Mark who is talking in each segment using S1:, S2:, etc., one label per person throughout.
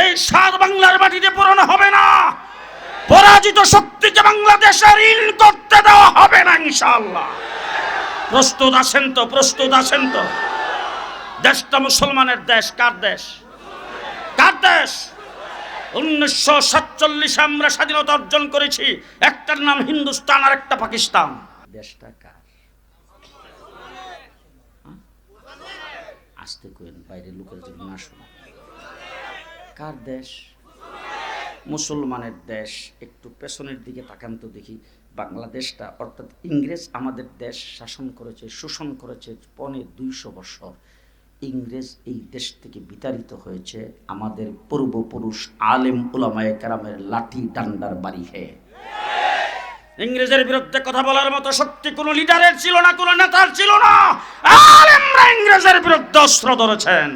S1: এই সাত বাংলার মাটিতে পূরণ হবে না, পরাজিত শক্তিকে বাংলাদেশের ঋণ করতে দেওয়া হবে না ইনশাআল্লাহ। প্রস্তুত আছেন তো, প্রস্তুত আছেন তো। দেশটা মুসলমানের দেশ, কার দেশ? কার দেশ? উনিশশো সাতচল্লিশে আমরা স্বাধীনতা অর্জন করেছি, একটার নাম হিন্দুস্তান আর একটা পাকিস্তান। দেশটা কার? আসতে কইন বাইরে লোকের জন্য না শোনা কার দেশ? মুসলমানের দেশ। একটু পেছনের দিকে তাকান তো দেখি। বাংলাদেশটা, অর্থাৎ ইংরেজ আমাদের দেশ শাসন করেছে, শোষণ করেছে পনে দুইশো বছর। ইংরেজ এই দেশ থেকে বিতাড়িত হয়েছে আমাদের পূর্বপুরুষ আলেম উলামায়ে কারামের লাঠি ডান্ডার বাড়ি খেয়ে ইংরেজের বিরুদ্ধে কথা বলার মতো শক্তি কোনো লিডারের ছিল না, কোনো নেতার ছিল না। ইংরেজের বিরুদ্ধে অস্ত্র ধরেছেন।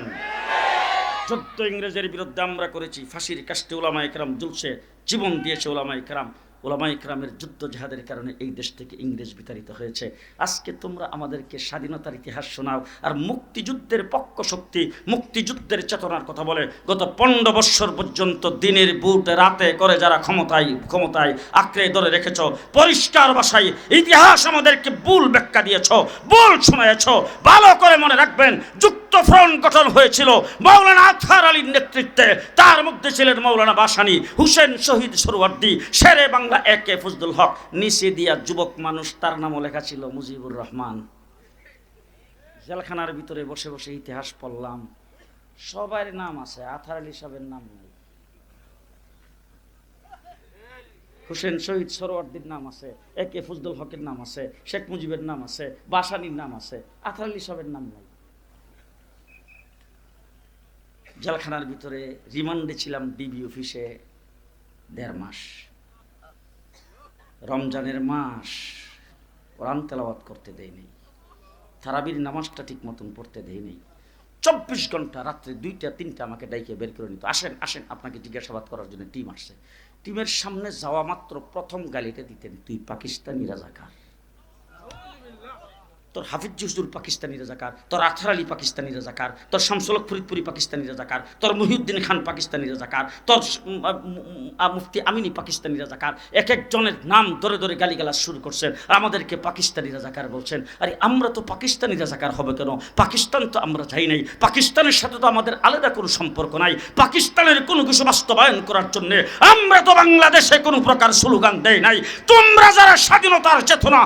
S1: যুদ্ধ ইংরেজের বিরুদ্ধে আমরা করেছি। ফাঁসির কাস্টে ওলামা একরাম জুলছে জীবন দিয়েছে ওলামা একরাম ওলামা ইকরামের যুদ্ধ জাহাদের কারণে এই দেশ থেকে ইংরেজ বিতাড়িত হয়েছে। আজকে তোমরা আমাদেরকে স্বাধীনতার ইতিহাস শোনাও, আর মুক্তিযুদ্ধের পক্ষ শক্তি, মুক্তিযুদ্ধের চেতনার কথা বলে। গত পনেরো বৎসর পর্যন্ত দিনের বুট রাতে করে যারা ক্ষমতায় ক্ষমতায় আঁকড়ে ধরে রেখেছ, পরিষ্কার ভাষায় ইতিহাস আমাদেরকে ভুল ব্যাখ্যা দিয়েছ, ভুল শোনায়েছ। ভালো করে মনে রাখবেন, যুক্ত ফ্রন্ট গঠন হয়েছিল মৌলানা আথার আলীর নেতৃত্বে। তার মধ্যে ছিলেন মৌলানা বাসানি, হুসেন শহীদ সরওয়ার্দি, শেরে বাংলা একে ফজলুল হক নিচে দিয়া যুবক মানুষ, তার নামও লেখা ছিল মুজিবুর রহমান। জেলখানার ভিতরে বসে বসে ইতিহাস পড়লাম। সবার নাম আছে, আথার আলী সাহেবের নাম নেই। হুসেন শহীদ সরওয়ার্দির নাম আছে, একে ফজলুল হকের নাম আছে, শেখ মুজিবের নাম আছে, বাসানির নাম আছে, আথার আলী সাহেবের নাম নাই। জেলখানার ভিতরে রিমান্ডে ছিলাম ডিবি অফিসে দেড় মাস। রমজানের মাস কোরআন তেলাওয়াত করতে দেয় নেই। থারাবির নামাজটা ঠিক মতন পড়তে দেয় নেই। চব্বিশ ঘণ্টা, রাত্রে দুইটা, তিনটা আমাকে ডাইকে বের করে নিত। আসেন আসেন, আপনাকে জিজ্ঞাসাবাদ করার জন্য টিম আসছে। টিমের সামনে যাওয়া মাত্র প্রথম গালিটা দিতেন, তুই পাকিস্তানি রাজাকার। তোর হাফিজ হুজুর পাকিস্তানি রাজাকার, তোর আথার আলী পাকিস্তানি রাজাকার, তোর শামসুলক ফরিদপুরি পাকিস্তানি রাজাকার, তোর মহিউদ্দিন খান পাকিস্তানি রাজাকার, তোর মুফতি আমিনী পাকিস্তানি রাজাকার, এক একজনের নাম ধরে ধরে গালিগালাজ শুরু করছেন আর আমাদেরকে পাকিস্তানি রাজাকার বলছেন। আরে আমরা তো পাকিস্তানি রাজাকার হবে কেন? পাকিস্তান তো আমরা যাই নাই। পাকিস্তানের সাথে তো আমাদের আলাদা কোনো সম্পর্ক নাই। পাকিস্তানের কোনো কিছু বাস্তবায়ন করার জন্য আমরা তো বাংলাদেশে কোনো প্রকার স্লোগান দেয় নাই। তোমরা যারা স্বাধীনতার চেতনা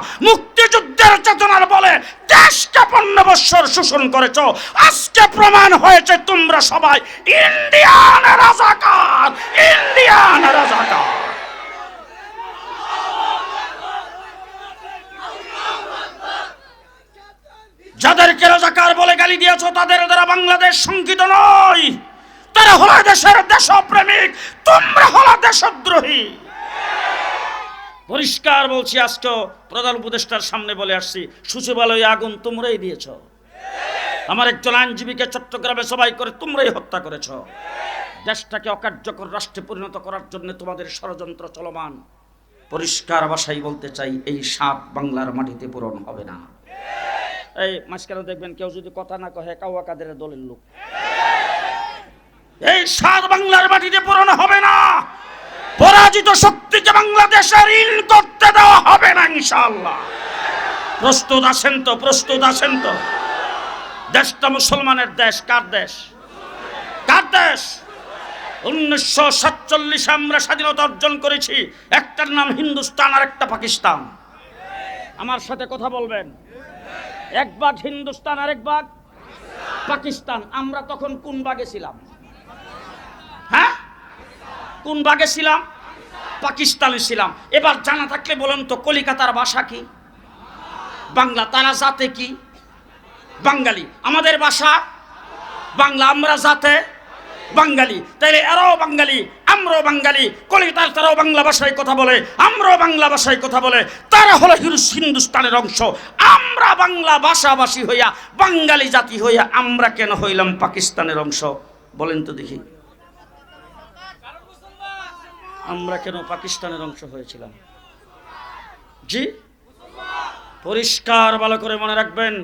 S1: মুক্তিযুদ্ধের চেতনার বলে দেশকে পনেরো বৎসর শোষণ করেছ। আজকে প্রমাণ হয়েছে তোমরা সবাই ইন্ডিয়ান রাজাকার ইন্ডিয়ান রাজাকার। যাদেরকে রাজাকার বলে গালি দিয়েছ, তাদের দ্বারা বাংলাদেশ শঙ্কিত নয়। তারা হলো দেশের দেশপ্রেমিক, তোমরা হলো দেশদ্রোহী। পরিষ্কার বলছি, আজকে প্রধান উপদেষ্টার সামনে বলে আসছি, সচিবালয়ে আগুন তোমরাই দিয়েছ। আমার একজন আইনজীবীকে চট্টগ্রামে সবাই করে তোমরাই হত্যা করেছ। দেশটাকে অকার্যকর রাষ্ট্রে পরিণত করার জন্য তোমাদের ষড়যন্ত্র চলমান। পরিষ্কার ভাষাই বলতে চাই, এই সাপ বাংলার মাটিতে পূরণ হবে না। এই মাঝখানে দেখবেন কেউ যদি কথা না কহে কাউয়া কাদের দলের লোক। এই সাত বাংলার মাটিতে পূরণ হবে না। পরাজিত শক্তিকে বাংলাদেশের ঋণ করতে দেওয়া হবে না, ইনশাআল্লাহ। প্রস্তুত আছেন তো, প্রস্তুত আছেন তো। দেশটা মুসলমানের দেশ, কার দেশ? কার দেশ? উনিশশো সাতচল্লিশে আমরা স্বাধীনতা অর্জন করেছি, একটার নাম হিন্দুস্তান আর একটা পাকিস্তান। আমার সাথে কথা বলবেন? এক ভাগ হিন্দুস্তান আর এক ভাগ পাকিস্তান। আমরা তখন কোন ভাগে ছিলাম? হ্যাঁ? কোন ভাগে ছিলাম? পাকিস্তানে ছিলাম। এবার জানা থাকলে বলেন তো, কলিকাতার ভাষা কি? বাংলা, তারা জাতে কি? বাঙালি। আমাদের ভাষা বাংলা, আমরা জাতে বাঙালি। তাইলে এরাও বাঙালি, আমরাও বাঙালি। কলিকাতার তারাও বাংলা ভাষায় কথা বলে, আমরাও বাংলা ভাষায় কথা বলে। তারা হলো হিন্দুস্তানের অংশ। আমরা বাংলা ভাষাভাষী হইয়া বাঙালি জাতি হইয়া আমরা কেন হইলাম পাকিস্তানের অংশ? বলেন তো দেখি। আমরা কেন পাকিস্তানের অংশ হয়েছিলাম? জি? পরিষ্কার ভালো করে মনে রাখবেন,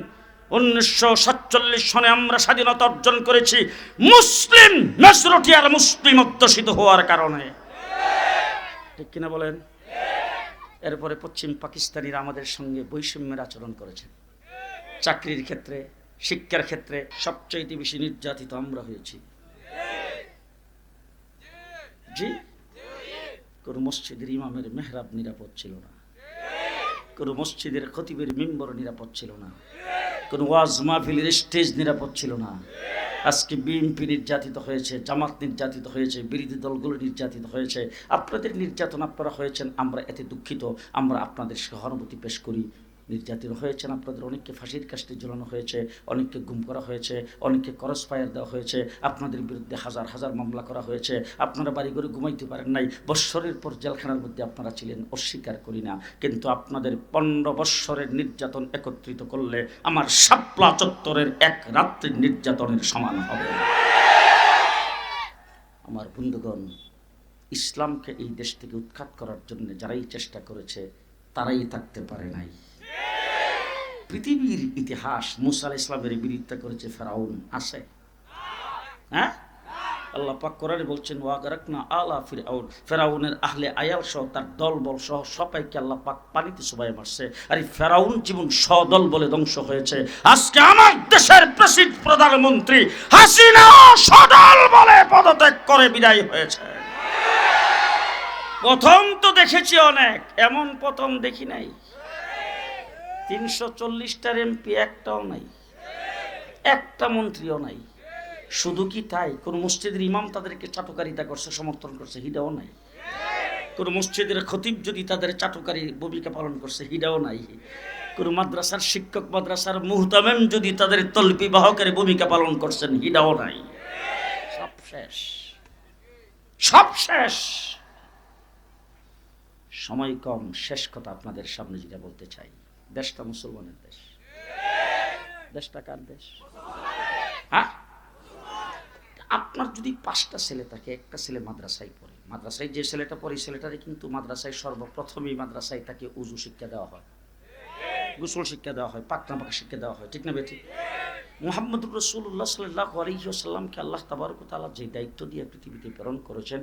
S1: উনিশশো সাতচল্লিশ সনে আমরা স্বাধীনতা অর্জন করেছি, মুসলিম মেজরিটি আর মুসলিম অধ্যুষিত হওয়ার কারণে। ঠিক কিনা বলেন? এরপরে পশ্চিম পাকিস্তানিরা আমাদের সঙ্গে বৈষম্যের আচরণ করেছেন। চাকরির ক্ষেত্রে, শিক্ষার ক্ষেত্রে সবচাইতে বেশি নির্যাতিত আমরা হয়েছি। জি? কোন মসজিদের ইমামের মেহরাব নিরাপদ ছিল না। কোনো মসজিদের খতিবের মেম্বর নিরাপদ ছিল না। কোনো ওয়াজ মাহফিলের স্টেজ নিরাপদ ছিল না। আজকে বিএনপি নির্যাতিত হয়েছে, জামাত নির্যাতিত হয়েছে, বিরোধী দলগুলো নির্যাতিত হয়েছে। আপনাদের নির্যাতন আপনারা হয়েছেন, আমরা এতে দুঃখিত। আমরা আপনাদের সহানুভূতি পেশ করি। নির্যাতিত হয়েছেন। আপনাদের অনেককে ফাঁসির কাস্টে ঝুলানো হয়েছে, অনেককে গুম করা হয়েছে, অনেককে করস ফায়ার দেওয়া হয়েছে। আপনাদের বিরুদ্ধে হাজার হাজার মামলা করা হয়েছে। আপনারা বাড়ি করে ঘুমাইতে পারেন নাই। বৎসরের পর জেলখানার মধ্যে আপনারা ছিলেন, অস্বীকার করি না। কিন্তু আপনাদের পনেরো বৎসরের নির্যাতন একত্রিত করলে আমার শাপলা চত্বরের এক রাত্রির নির্যাতনের সমান হবে। আমার বন্ধুগণ, ইসলামকে এই দেশ থেকে উৎখাত করার জন্য যারাই চেষ্টা করেছে, তারাই থাকতে পারে নাই। পৃথিবীর ইতিহাস মুসা আলাইহিস ইসলামের বিরোধিতা করেছে ফেরাউন, আছে? হ্যাঁ? আল্লাহ পাক কোরআনে বলছেন ওয়াগারাকনা আলা ফিরাউন। ফেরাউনের আহলে আয়াল সহ তার দল বল সহ সবাইকে আল্লাহ পাক পানিতে সবাই মারছে। আর এই ফেরাউন জীবন সদল বলে ধ্বংস হয়েছে। আজকে আমার দেশের প্রেসিড প্রধানমন্ত্রী হাসিনা সদল বলে পদত্যাগ করে বিদায় হয়েছে। প্রথম তো দেখেছি অনেক, এমন প্রথম দেখি নাই। তিনশো চল্লিশটার এমপি একটাও নাই। একটা মন্ত্রীও নাই। শুধু কি তাই? কোন মসজিদের ইমাম তাদেরকে চাটুকারিতা করছে, সমর্থন করছে, হিডাও নাই। কোন মসজিদের খতিব যদি তাদের চাটুকারী ভূমিকা পালন করছে, হিডাও নাই। কোন মাদ্রাসার শিক্ষক, মাদ্রাসার মুহতামেম যদি তাদের তলপি বাহকের ভূমিকা পালন করছেন, হিডাও নাই। সব শেষ। সব শেষ। সময় কম, শেষ কথা আপনাদের সামনে যেটা বলতে চাই। দেশটা মুসলমানের দেশ। দেশটা কার দেশ? হ্যাঁ আপনার যদি পাঁচটা ছেলে থাকে, একটা ছেলে মাদ্রাসায় পড়ে। মাদ্রাসায় যে ছেলেটা পড়ে ছেলেটারে কিন্তু মাদ্রাসায় সর্বপ্রথমেই মাদ্রাসায় তাকে উজু শিক্ষা দেওয়া হয়। গোসল শিক্ষা দেওয়া হয় পাকনা পাকা শিক্ষা দেওয়া হয়, ঠিক না বেটি? মোহাম্মদ রসুল্লাহ সাল্লাহ আলহিসাল্লামকে আল্লাহ তাবারক তালা যে দায়িত্ব দিয়ে পৃথিবীতে প্রেরণ করেছেন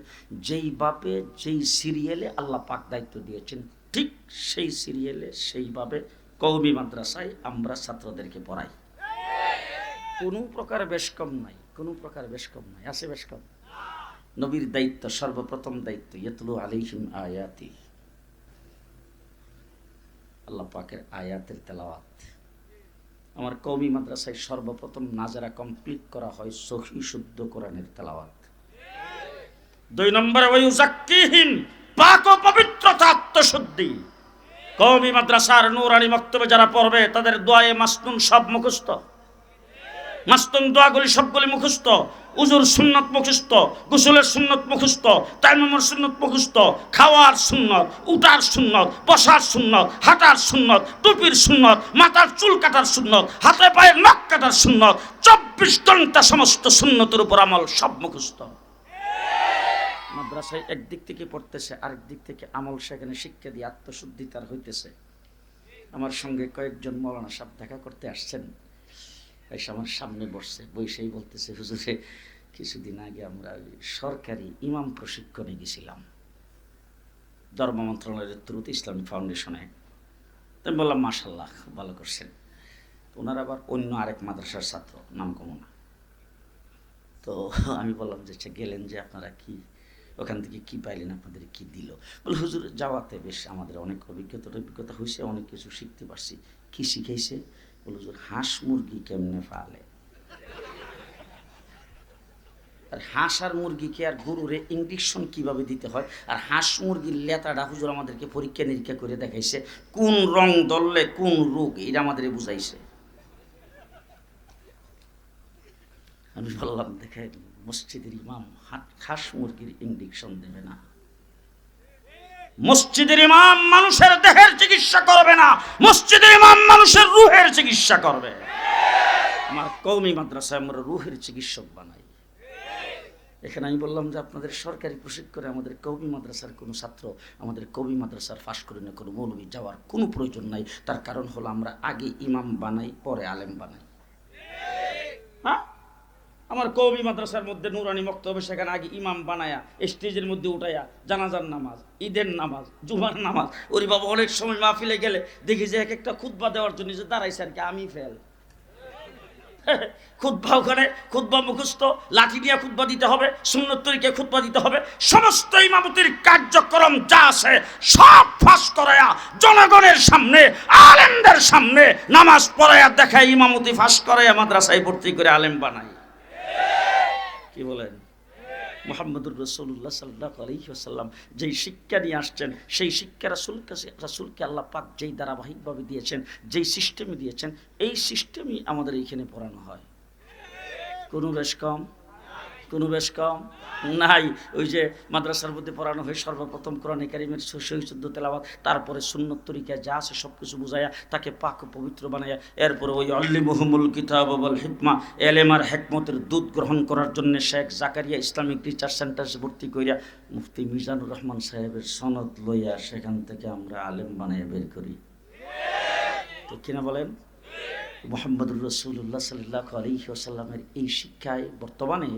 S1: যেইভাবে যেই সিরিয়ালে আল্লাহ পাক দায়িত্ব দিয়েছেন ঠিক সেই সিরিয়ালে সেইভাবে কৌমি মাদ্রাসায় আমরা ছাত্রদেরকে পড়াই। কোনো প্রকার বেশ কম নাই, কোনো প্রকার বেশ কম নাই, আছে বেশ কম। নবীর দায়িত্ব, সর্বপ্রথম দায়িত্ব, ইয়তলু আলিহিম আয়াতি। আল্লাহ পাকের আয়াতের তেলাওয়াত। আমার কৌমি মাদ্রাসায় সর্বপ্রথম নাজারা কমপ্লিট করা হয় সহি শুদ্ধ কোরআনের তেলাওয়াত। দুই নম্বরে ওই জাক্কিহীন পাক ও পবিত্রতা আত্মশুদ্ধি কৌমি মাদ্রাসার নূরানি মক্তবে যারা পড়বে, তাদের দোয়ায়ে মাসনুন সব মুখস্থ। মাস্তুম দোয়াগুলি সবগুলি মুখস্থ। উজুর সুন্নত মুখস্থ, গোসলের সুন্নত মুখস্থ, তাইমামের সুন্নত মুখস্থ, খাওয়ার সুন্নত, উঠার সুন্নত, বসার সুন্নত, হাঁটার সুন্নত, টুপির সুন্নত, মাথার চুল কাটার সুন্নত, হাতে পায়ের নখ কাটার সুন্নত, চব্বিশ ঘণ্টা সমস্ত সুন্নতের উপর আমল সব মুখস্থ। মাদ্রাসায় একদিক থেকে পড়তেছে আরেক দিক থেকে আমল সেখানে শিক্ষা দিয়ে আত্মশুদ্ধি তার হইতেছে। আমার সঙ্গে কয়েকজন মৌলানা সাহেব দেখা করতে আসছেন। এসে আমার সামনে বসছে বৈশাই বলতেছে হুজুরে কিছুদিন আগে আমরা সরকারি ইমাম প্রশিক্ষণে গেছিলাম। ধর্ম মন্ত্রণালয়ের থ্রুতে ইসলামী ফাউন্ডেশনে। তো আমি বললাম মাশাল্লাহ খুব ভালো করছেন। ওনার আবার অন্য আরেক মাদ্রাসার ছাত্র নাম কমনা। তো আমি বললাম যে আচ্ছা, গেলেন যে আপনারা কি ওখান থেকে কি পাইলেন, আপনাদের কি দিল? বলে, হুজুর, যাওয়াতে বেশ আমাদের অনেক অভিজ্ঞতা অভিজ্ঞতা হয়েছে অনেক কিছু শিখতে পারছি। কি শিখাইছে? বলে, হুজুর, হাঁস মুরগি কেমনে ফালে আর হাঁস আর মুরগিকে আর গরুরে ইঞ্জেকশন কীভাবে দিতে হয়? আর হাঁস মুরগির লেতাটা হুজুর আমাদেরকে পরীক্ষা নিরীক্ষা করে দেখাইছে, কোন রং দললে কোন রোগ এটা আমাদের বুঝাইছে। আমি বললাম, দেখেন মসজিদের ইমাম হাঁস মুরগির ইঞ্জেকশন দেবে না। মসজিদের ইমাম মানুষের দেহের চিকিৎসা করবে না। মসজিদের ইমাম মানুষের রুহের চিকিৎসা করবে। আমার কৌমি মাদ্রাসায় আমরা রুহের চিকিৎসক বানাই। এখানে আমি বললাম যে আপনাদের সরকারি প্রশিক্ষণে আমাদের কবি মাদ্রাসার কোনো ছাত্র আমাদের কবি মাদ্রাসার ফাঁস করে না, কোনো মৌলবী যাওয়ার কোনো প্রয়োজন নাই। তার কারণ হলো আমরা আগে ইমাম বানাই, পরে আলেম বানাই। আমার কবি মাদ্রাসার মধ্যে নুরানি বক্তব্য সেখানে আগে ইমাম বানায়া, স্টেজের মধ্যে উঠাইয়া জানাজার নামাজ, ঈদের নামাজ, জুমার নামাজ। ওরে বাবা, অনেক সময় মাহফিলে গেলে দেখি যে এক একটা খুতবা দেওয়ার জন্য যে দাঁড়াইছে আর কি, আমি ফেল। খুদ্া ওখানে খুদ্া মুখস্থ, লাঠি দিয়ে খুদ্া দিতে হবে, সুন্নত তরিকে খুদ্া দিতে হবে, সমস্ত ইমামতির কার্যক্রম যা আছে সব ফাঁস করায়া জনগণের সামনে, আলেমদের সামনে নামাজ পড়ায়া দেখায় ইমামতি ফাঁস করাইয়া মাদ্রাসায় ভর্তি করে আলেম বানাই কি বলেন? মোহাম্মদুর রসুল্লাহ সাল্লাহ আলহিহাসাল্লাম যেই শিক্ষা নিয়ে আসছেন, সেই শিক্ষা রাসুল রাসুলকে আল্লাহ পাক যেই ধারাবাহিকভাবে দিয়েছেন, যেই সিস্টেমে দিয়েছেন, এই সিস্টেমই আমাদের এইখানে পড়ানো হয়। কোনো বেশ কম? কোনো বেশ কম নাই। ওই যে মাদ্রাসার মধ্যে পড়ানো হয় সর্বপ্রথম কোরআনে কারিমের সহিশুদ্ধ তেলাবাদ তারপরে সুন্নত তরিকা যা আছে সব কিছু বুঝাইয়া তাকে পাক পবিত্র বানাইয়া, এরপরে ওই অল্লি মহমুল কিতাব বল হিকমা এলেমার হেকমতের দুধ গ্রহণ করার জন্য শেখ জাকারিয়া ইসলামিক রিসার্চ সেন্টারে ভর্তি করিয়া মুফতি মিজানুর রহমান সাহেবের সনদ লইয়া সেখান থেকে আমরা আলেম বানাইয়া বের করি। তো কিনা বলেন? মোহাম্মদুর রসুল্লাহ সাল্লাহ আলী আসাল্লামের এই শিক্ষায় বর্তমানে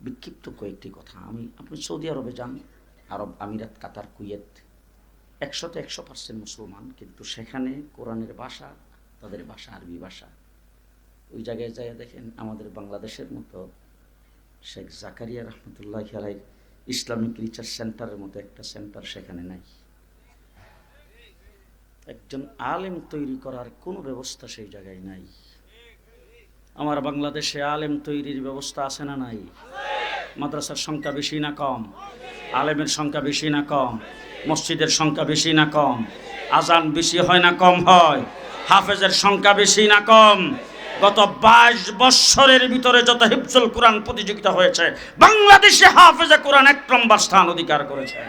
S1: বিক্ষিপ্ত কয়েকটি কথা। আমি, আপনি সৌদি আরবে যান, আরব আমিরাত, কাতার, কুয়েত, একশোতে একশো পার্সেন্ট মুসলমান, কিন্তু সেখানে কোরআনের ভাষা, তাদের ভাষা, আরবি ভাষা। ওই জায়গায় যায় দেখেন, আমাদের বাংলাদেশের মতো শেখ জাকারিয়া রহমতুল্লাহ আলাই ইসলামিক রিসার্চ সেন্টারের মতো একটা সেন্টার সেখানে নাই। একজন আলেম তৈরি করার কোনো ব্যবস্থা সেই জায়গায় নাই। আমার বাংলাদেশে আলেম তৈরির ব্যবস্থা আছে না নাই? মাদ্রাসার সংখ্যা বেশি না কম? আলেমের সংখ্যা বেশি না কম? মসজিদের সংখ্যা বেশি না কম? আজান বেশি হয় না কম হয়? হাফেজের সংখ্যা বেশি না কম? গত বাইশ বৎসরের ভিতরে যত হিফজুল কোরআন প্রতিযোগিতা হয়েছে, বাংলাদেশে হাফেজে কোরআন এক নম্বর স্থান অধিকার করেছে।